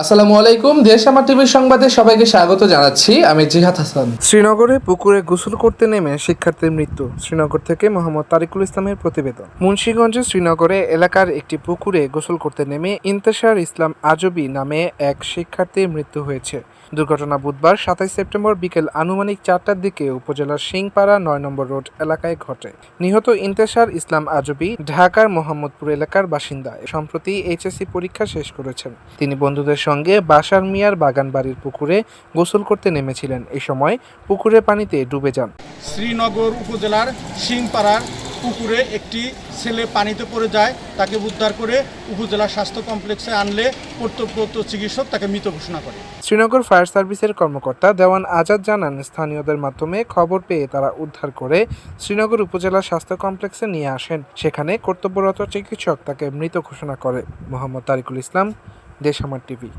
আসসালামু আলাইকুম, দেশ আমার টিভির সংবাদে সবাইকে স্বাগত জানাচ্ছি। আমি জিহাদ হাসান। শ্রীনগরে পুকুরে গোসল করতে নেমে শিক্ষার্থীর মৃত্যু, শ্রীনগর থেকে মোহাম্মদ তারিকুল ইসলামের প্রতিবেদন। মুন্সীগঞ্জের শ্রীনগরে এলাকার একটি পুকুরে গোসল করতে নেমে ইন্তেশার ইসলাম আজবি নামে এক শিক্ষার্থীর মৃত্যু হয়েছে। দুর্ঘটনা বুধবার, সাতাইশ সেপ্টেম্বর বিকেল আনুমানিক চারটার দিকে উপজেলার সিংপাড়া নয় নম্বর রোড এলাকায় ঘটে। নিহত ইন্তেশার ইসলাম আজবি ঢাকার মোহাম্মদপুর এলাকার বাসিন্দা। সম্প্রতি এইচএসসি পরীক্ষা শেষ করেছেন। তিনি বন্ধুদের সঙ্গে বাসার মিয়ার বাগান বাড়ির পুকুরে গোসল করতে নেমেছিলেন। এই সময় পুকুরের পানিতে ডুবে যান। শ্রীনগর উপজেলার সিংপাড়ার পুকুরে একটি ছেলে পানিতে পড়ে যায় তাকে উদ্ধার করে উপজেলা স্বাস্থ্য কমপ্লেক্সে আনলে কর্তব্যরত চিকিৎসক তাকে মৃত ঘোষণা করে। শ্রীনগর ফায়ার সার্ভিসের কর্মকর্তা দেওয়ান আজাদ জানান স্থানীয়দের মাধ্যমে খবর পেয়ে তারা উদ্ধার করে শ্রীনগর উপজেলা স্বাস্থ্য কমপ্লেক্সে নিয়ে আসেন। সেখানে কর্তব্যরত চিকিৎসক তাকে মৃত ঘোষণা করে। মোহাম্মদ তারিকুল ইসলাম দেশ আমার টিভি।